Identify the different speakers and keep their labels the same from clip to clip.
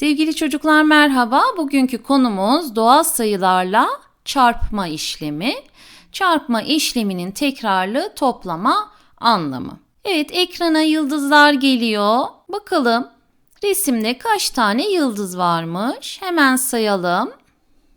Speaker 1: Sevgili çocuklar merhaba. Bugünkü konumuz doğal sayılarla çarpma işlemi. Çarpma işleminin tekrarlı toplama anlamı. Evet ekrana yıldızlar geliyor. Bakalım resimde kaç tane yıldız varmış? Hemen sayalım.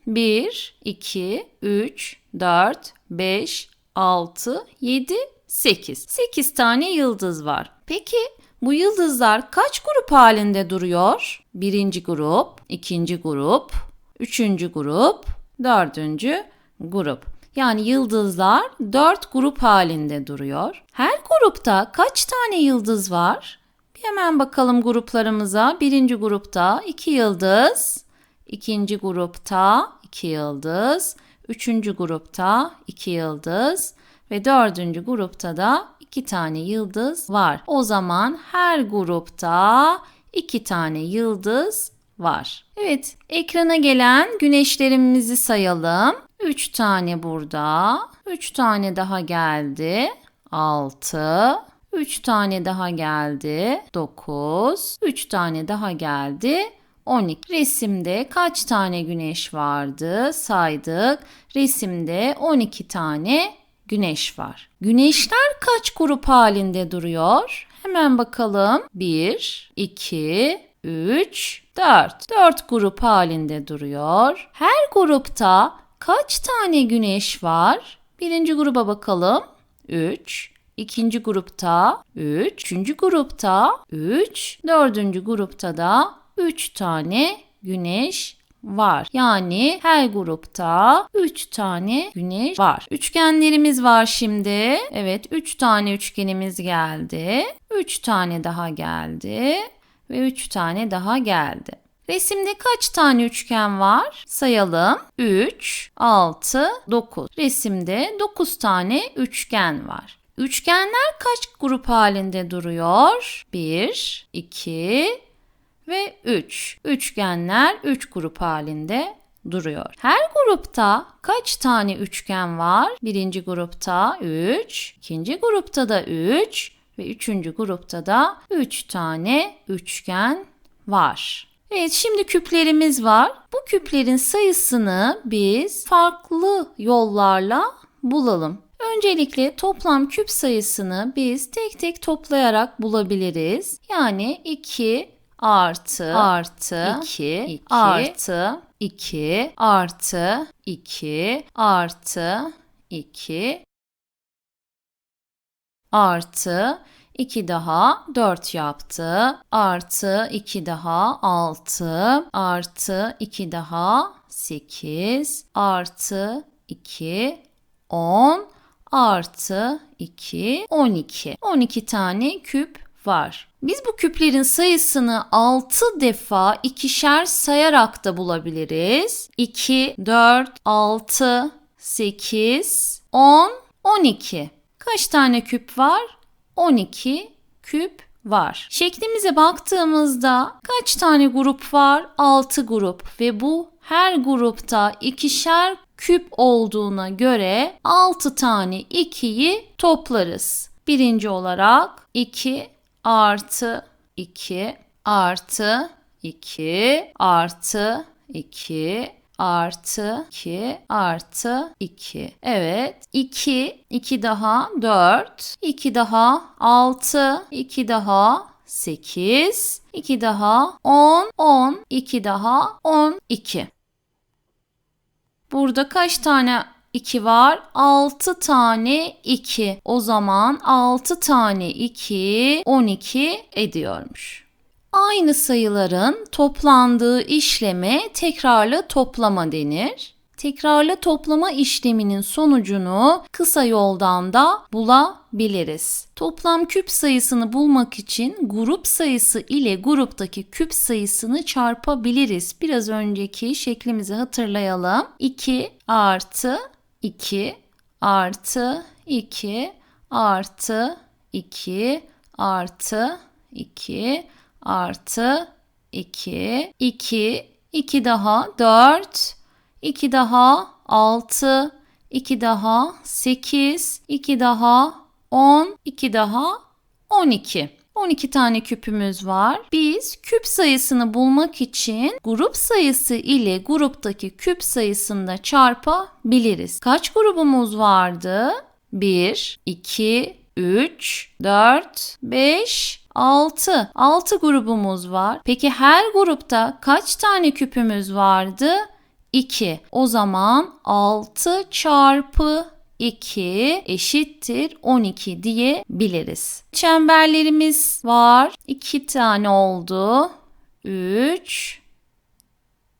Speaker 1: 1, 2, 3, 4, 5, 6, 7, 8. 8 tane yıldız var. Peki bu yıldızlar kaç grup halinde duruyor? Birinci grup, ikinci grup, üçüncü grup, dördüncü grup. Yani yıldızlar dört grup halinde duruyor. Her grupta kaç tane yıldız var? Bir hemen bakalım gruplarımıza. Birinci grupta iki yıldız, ikinci grupta iki yıldız, üçüncü grupta iki yıldız ve dördüncü grupta da iki tane yıldız var. O zaman her grupta iki tane yıldız var. Evet, ekrana gelen güneşlerimizi sayalım. 3 tane burada. 3 tane daha geldi. 6. 3 tane daha geldi. 9. 3 tane daha geldi. 12. Resimde kaç tane güneş vardı? Saydık. Resimde 12 tane güneş var. Güneşler kaç grup halinde duruyor? Hemen bakalım. 1, 2, 3, 4. 4 grup halinde duruyor. Her grupta kaç tane güneş var? Birinci gruba bakalım. 3. İkinci grupta 3. Üçüncü grupta 3. Dördüncü grupta da 3 tane güneş var. Yani her grupta 3 tane güneş var. Üçgenlerimiz var şimdi. Evet 3 tane üçgenimiz geldi. 3 tane daha geldi. Ve 3 tane daha geldi. Resimde kaç tane üçgen var? Sayalım. 3, 6, 9. Resimde 9 tane üçgen var. Üçgenler kaç grup halinde duruyor? 1, 2, ve 3. Üçgenler 3 grup halinde duruyor. Her grupta kaç tane üçgen var? Birinci grupta 3, ikinci grupta da 3 ve üçüncü grupta da 3 tane üçgen var. Evet şimdi küplerimiz var. Bu küplerin sayısını biz farklı yollarla bulalım. Öncelikle toplam küp sayısını biz tek tek toplayarak bulabiliriz. Yani 2 artı artı 2 artı 2 artı 2 artı 2 artı 2 daha 4 yaptı. Artı 2 daha 6 artı 2 daha 8 artı 2 10 artı 2 12. 12 tane küp var. Biz bu küplerin sayısını 6 defa ikişer sayarak da bulabiliriz. 2, 4, 6, 8, 10, 12. Kaç tane küp var? 12 küp var. Şeklimize baktığımızda kaç tane grup var? 6 grup ve bu her grupta ikişer küp olduğuna göre 6 tane 2'yi toplarız. Birinci olarak 2 artı 2 artı 2 artı 2 artı 2 artı 2. Evet. 2, 2 daha 4, 2 daha 6, 2 daha 8, 2 daha 10, 10, 2 daha 12. Burada kaç tane 2 var. 6 tane 2. O zaman 6 tane 2 12 ediyormuş. Aynı sayıların toplandığı işleme tekrarlı toplama denir. Tekrarlı toplama işleminin sonucunu kısa yoldan da bulabiliriz. Toplam küp sayısını bulmak için grup sayısı ile gruptaki küp sayısını çarpabiliriz. Biraz önceki şeklimizi hatırlayalım. 2 artı 2 artı 2 artı 2 artı 2 artı 2 2 2 daha 4 2 daha 6 2 daha 8 2 daha 10 2 daha 12 12 tane küpümüz var. Biz küp sayısını bulmak için grup sayısı ile gruptaki küp sayısını da çarpabiliriz. Kaç grubumuz vardı? 1, 2, 3, 4, 5, 6. 6 grubumuz var. Peki her grupta kaç tane küpümüz vardı? 2. O zaman 6 çarpı 2 eşittir 12 diyebiliriz. Çemberlerimiz var. 2 tane oldu. 3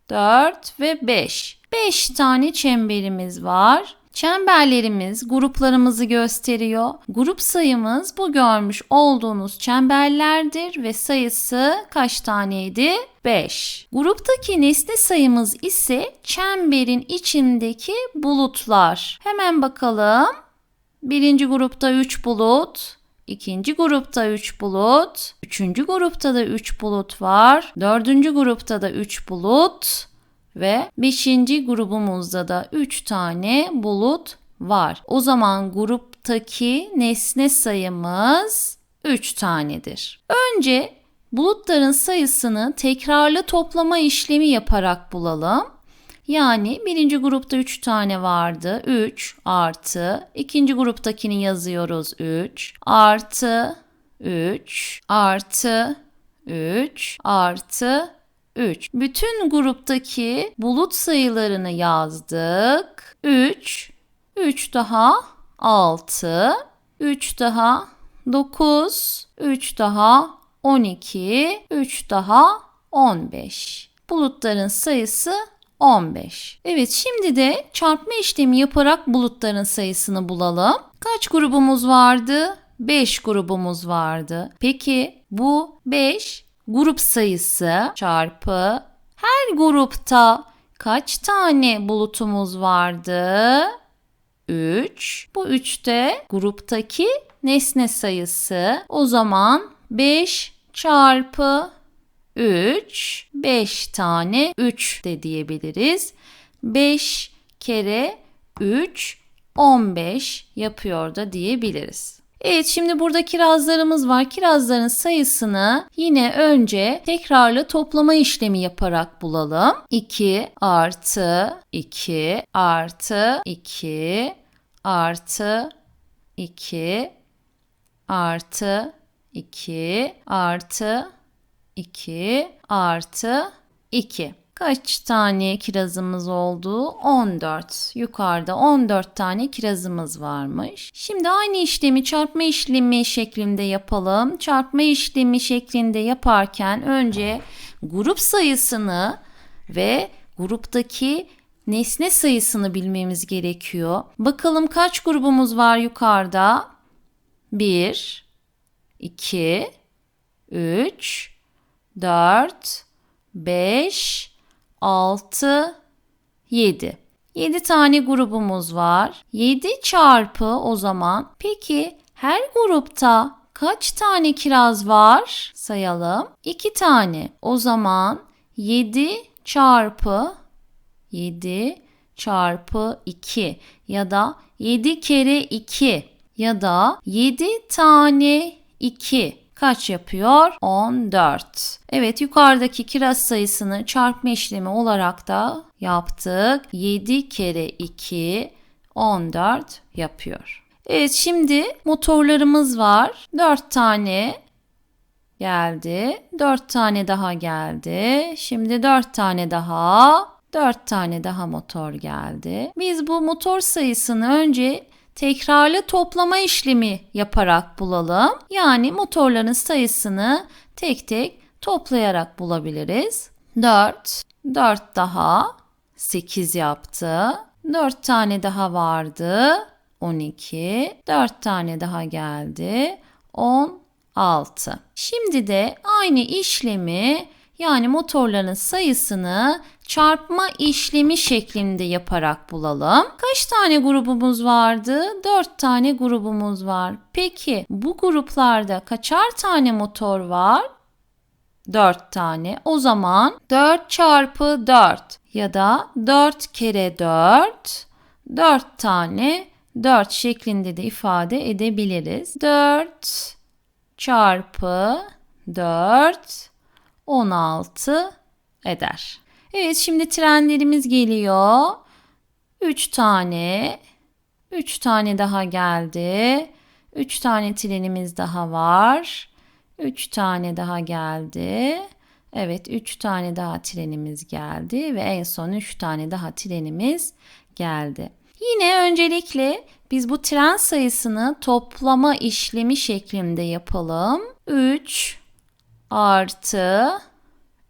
Speaker 1: 4 ve 5. 5 tane çemberimiz var. Çemberlerimiz gruplarımızı gösteriyor. Grup sayımız bu görmüş olduğunuz çemberlerdir ve sayısı kaç taneydi? 5. Gruptaki nesne sayımız ise çemberin içindeki bulutlar. Hemen bakalım. Birinci grupta 3 bulut, İkinci grupta 3 bulut, üçüncü grupta da 3 bulut var, dördüncü grupta da 3 bulut, ve 5. grubumuzda da 3 tane bulut var. O zaman gruptaki nesne sayımız 3 tanedir. Önce bulutların sayısını tekrarlı toplama işlemi yaparak bulalım. Yani birinci grupta 3 tane vardı. 3 artı ikinci gruptakini yazıyoruz 3 artı 3 artı 3 artı 3. Bütün gruptaki bulut sayılarını yazdık. 3, 3 daha 6, 3 daha 9, 3 daha 12, 3 daha 15. Bulutların sayısı 15. Evet şimdi de çarpma işlemi yaparak bulutların sayısını bulalım. Kaç grubumuz vardı? 5 grubumuz vardı. Peki bu 5 grup sayısı çarpı her grupta kaç tane bulutumuz vardı? 3. Bu 3 de gruptaki nesne sayısı. O zaman 5 çarpı 3 5 tane 3 de diyebiliriz. 5 kere 3 15 yapıyor da diyebiliriz. Evet şimdi burada kirazlarımız var. Kirazların sayısını yine önce tekrarlı toplama işlemi yaparak bulalım. 2 artı 2 artı 2 artı 2 artı 2 artı 2 artı 2. Kaç tane kirazımız oldu? 14. Yukarıda 14 tane kirazımız varmış. Şimdi aynı işlemi çarpma işlemi şeklinde yapalım. Çarpma işlemi şeklinde yaparken önce grup sayısını ve gruptaki nesne sayısını bilmemiz gerekiyor. Bakalım kaç grubumuz var yukarıda? 1 2 3 4 5 6, 7. 7 tane grubumuz var. 7 çarpı o zaman. Peki her grupta kaç tane kiraz var? Sayalım. 2 tane. O zaman 7 çarpı 7 çarpı 2 ya da 7 kere 2 ya da 7 tane 2 kaç yapıyor? 14. Evet yukarıdaki kiraz sayısını çarpma işlemi olarak da yaptık. 7 kere 2 14 yapıyor. Evet şimdi motorlarımız var. 4 tane geldi. 4 tane daha geldi. Şimdi 4 tane daha 4 tane daha motor geldi. Biz bu motor sayısını önce tekrarlı toplama işlemi yaparak bulalım. Yani motorların sayısını tek tek toplayarak bulabiliriz. 4, 4 daha 8 yaptı. 4 tane daha vardı. 12, 4 tane daha geldi. 16. Şimdi de aynı işlemi yani motorların sayısını çarpma işlemi şeklinde yaparak bulalım. Kaç tane grubumuz vardı? 4 tane grubumuz var. Peki bu gruplarda kaçar tane motor var? 4 tane. O zaman 4 çarpı 4 ya da 4 kere 4 4 tane 4 şeklinde de ifade edebiliriz. 4 çarpı 4 16 eder. Evet şimdi trenlerimiz geliyor. 3 tane 3 tane daha geldi. 3 tane trenimiz daha var. 3 tane daha geldi. Evet 3 tane daha trenimiz geldi ve en son 3 tane daha trenimiz geldi. Yine öncelikle biz bu tren sayısını toplama işlemi şeklinde yapalım. 3 artı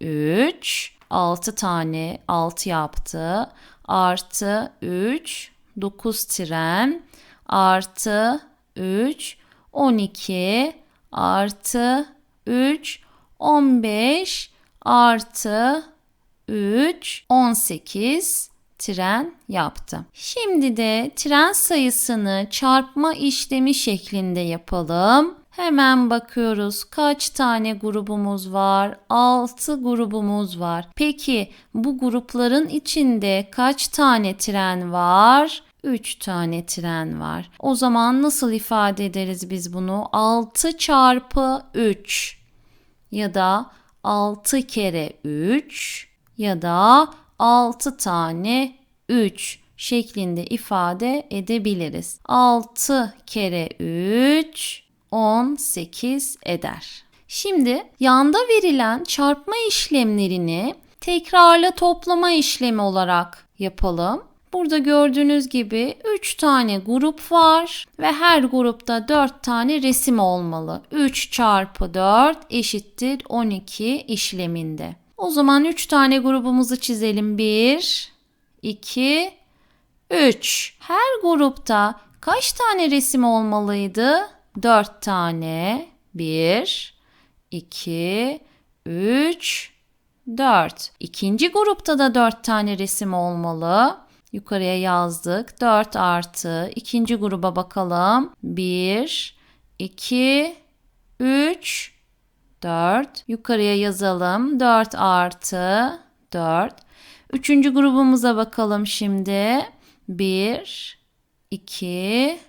Speaker 1: 3 6 tane 6 yaptı. Artı 3 9 tren artı 3 12 artı 3 15 artı 3 18 tren yaptı. Şimdi de tren sayısını çarpma işlemi şeklinde yapalım. Hemen bakıyoruz kaç tane grubumuz var? 6 grubumuz var. Peki bu grupların içinde kaç tane tren var? 3 tane tren var. O zaman nasıl ifade ederiz biz bunu? 6 çarpı 3 ya da 6 kere 3 ya da 6 tane 3 şeklinde ifade edebiliriz. 6 kere 3 18 eder. Şimdi yanda verilen çarpma işlemlerini tekrarlı toplama işlemi olarak yapalım. Burada gördüğünüz gibi 3 tane grup var ve her grupta 4 tane resim olmalı. 3 çarpı 4 eşittir 12 işleminde. O zaman 3 tane grubumuzu çizelim. 1, 2, 3. Her grupta kaç tane resim olmalıydı? 4 tane. 1, 2, 3, 4. İkinci grupta da 4 tane resim olmalı. Yukarıya yazdık. 4 artı. ikinci gruba bakalım. 1, 2, 3, 4. Yukarıya yazalım. 4 artı 4. Üçüncü grubumuza bakalım şimdi. 1, 2,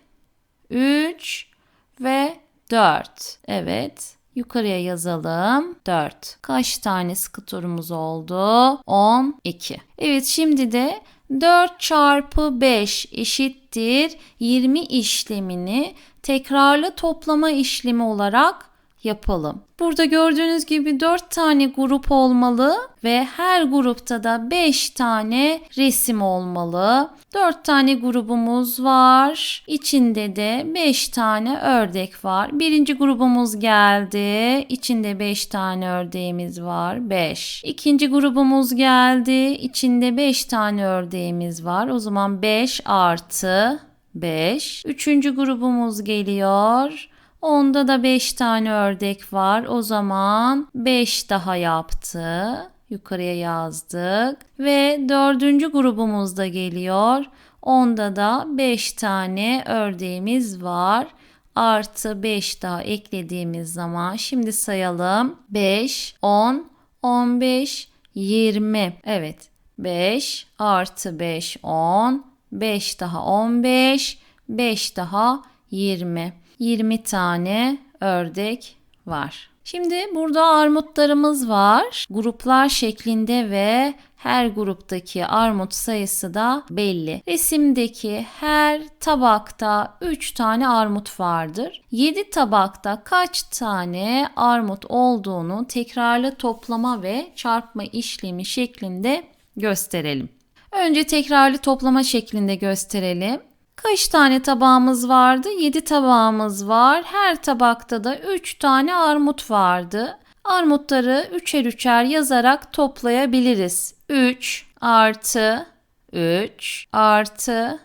Speaker 1: 3 ve 4. Evet. Yukarıya yazalım. 4. Kaç tane sıkı turumuz oldu? 12. Evet şimdi de 4 çarpı 5 eşittir 20 işlemini tekrarlı toplama işlemi olarak yapalım. Burada gördüğünüz gibi 4 tane grup olmalı ve her grupta da 5 tane resim olmalı. 4 tane grubumuz var. İçinde de 5 tane ördek var. Birinci grubumuz geldi. İçinde 5 tane ördeğimiz var. 5. İkinci grubumuz geldi. İçinde 5 tane ördeğimiz var. O zaman 5 artı 5. Üçüncü grubumuz geliyor. Onda da 5 tane ördek var. O zaman 5 daha yaptı. Yukarıya yazdık. Ve dördüncü grubumuz da geliyor. Onda da 5 tane ördeğimiz var. Artı 5 daha eklediğimiz zaman şimdi sayalım. 5, 10, 15, 20. Evet 5 artı 5 10, 5 daha 15, 5 daha 20. 20 tane ördek var. Şimdi burada armutlarımız var. Gruplar şeklinde ve her gruptaki armut sayısı da belli. Resimdeki her tabakta 3 tane armut vardır. 7 tabakta kaç tane armut olduğunu tekrarlı toplama ve çarpma işlemi şeklinde gösterelim. Önce tekrarlı toplama şeklinde gösterelim. Kaç tane tabağımız vardı? 7 tabağımız var. Her tabakta da 3 tane armut vardı. Armutları üçer üçer yazarak toplayabiliriz. 3 artı 3 artı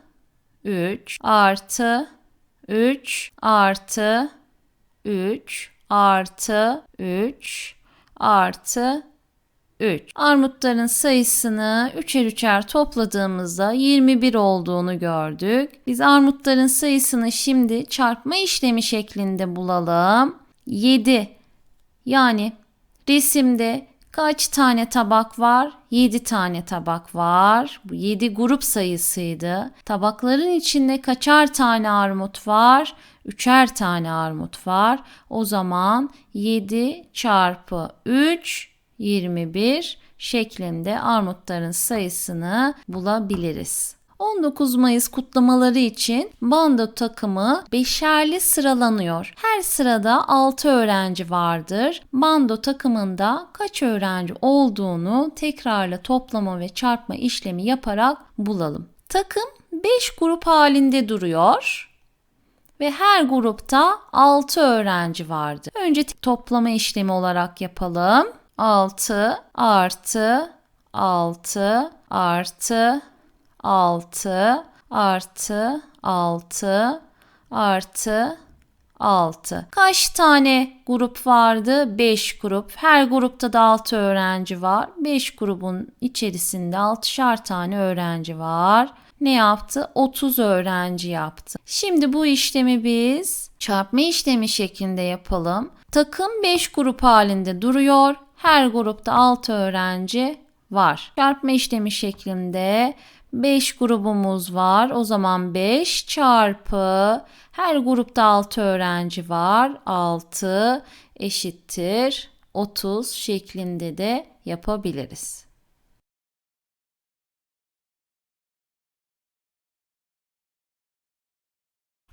Speaker 1: 3 artı 3 artı 3 artı 3 artı 3. Armutların sayısını üçer üçer topladığımızda 21 olduğunu gördük. Biz armutların sayısını şimdi çarpma işlemi şeklinde bulalım. 7 yani resimde Kaç tane tabak var? 7 tane tabak var. Bu 7 grup sayısıydı. Tabakların içinde kaçar tane armut var? Üçer tane armut var. O zaman 7 çarpı 3 21 şeklinde armutların sayısını bulabiliriz. 19 Mayıs kutlamaları için bando takımı beşerli sıralanıyor. Her sırada 6 öğrenci vardır. Bando takımında kaç öğrenci olduğunu tekrarla toplama ve çarpma işlemi yaparak bulalım. Takım 5 grup halinde duruyor ve her grupta 6 öğrenci vardı. Önce toplama işlemi olarak yapalım. 6 artı 6 artı 6 artı 6 artı 6. Kaç tane grup vardı? 5 grup. Her grupta da 6 öğrenci var. 5 grubun içerisinde 6'şar tane öğrenci var. Ne yaptı? 30 öğrenci yaptı. Şimdi bu işlemi biz çarpma işlemi şeklinde yapalım. Takım 5 grup halinde duruyor. Her grupta 6 öğrenci var. Çarpma işlemi şeklinde 5 grubumuz var. O zaman 5 çarpı her grupta 6 öğrenci var. 6 eşittir 30 şeklinde de yapabiliriz.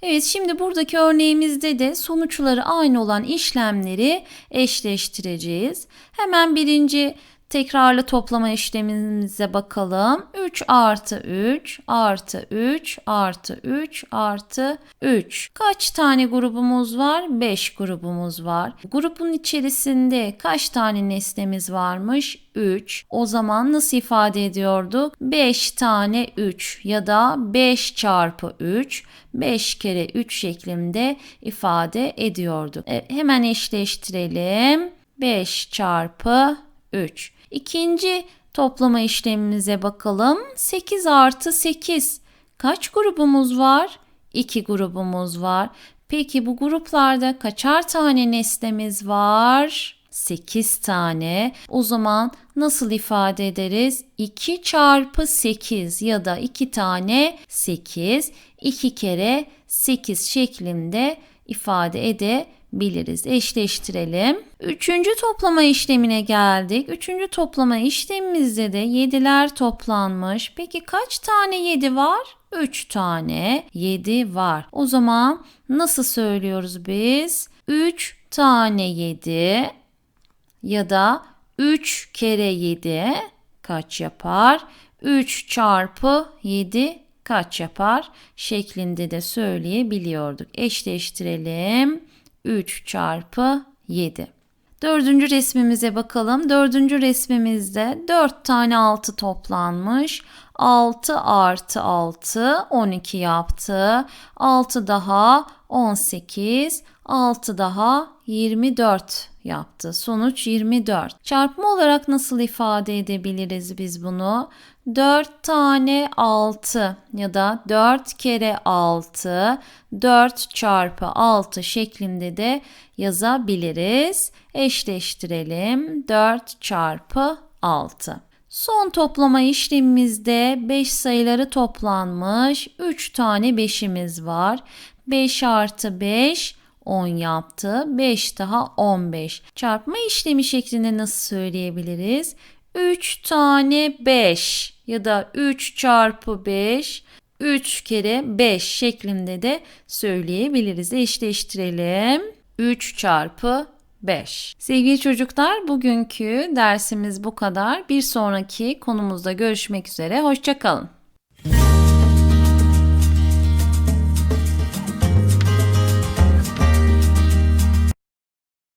Speaker 1: Evet şimdi buradaki örneğimizde de sonuçları aynı olan işlemleri eşleştireceğiz. Hemen birinci Tekrarlı toplama işlemimize bakalım. 3 artı 3 artı 3 artı 3 artı 3. Kaç tane grubumuz var? 5 grubumuz var. Grubun içerisinde kaç tane nesnemiz varmış? 3. O zaman nasıl ifade ediyorduk? 5 tane 3 ya da 5 çarpı 3 5 kere 3 şeklinde ifade ediyorduk. E, hemen eşleştirelim. 5 çarpı 3. İkinci toplama işlemimize bakalım. 8 artı 8. Kaç grubumuz var? 2 grubumuz var. Peki bu gruplarda kaçar tane nesnemiz var? 8 tane. O zaman nasıl ifade ederiz? 2 çarpı 8 ya da 2 tane 8. 2 kere 8 şeklinde ifade edebiliriz biliriz. Eşleştirelim. Üçüncü toplama işlemine geldik. Üçüncü toplama işlemimizde de 7'ler toplanmış. Peki kaç tane 7 var? 3 tane 7 var. O zaman nasıl söylüyoruz biz? 3 tane 7 ya da 3 kere 7 kaç yapar? 3 çarpı 7 kaç yapar? şeklinde de söyleyebiliyorduk. Eşleştirelim. 3 çarpı 7. Dördüncü resmimize bakalım. Dördüncü resmimizde 4 tane 6 toplanmış. 6 artı 6 12 yaptı. 6 daha 18. 6 daha 24 yaptı. Sonuç 24. Çarpma olarak nasıl ifade edebiliriz biz bunu? 4 tane 6 ya da 4 kere 6 4 çarpı 6 şeklinde de yazabiliriz. Eşleştirelim. 4 çarpı 6. Son toplama işlemimizde 5 sayıları toplanmış. 3 tane 5'imiz var. 5 artı 5 10 yaptı. 5 daha 15. Çarpma işlemi şeklinde nasıl söyleyebiliriz? 3 tane 5 ya da 3 çarpı 5 3 kere 5 şeklinde de söyleyebiliriz. Eşleştirelim. 3 çarpı 5. Sevgili çocuklar bugünkü dersimiz bu kadar. Bir sonraki konumuzda görüşmek üzere. Hoşçakalın.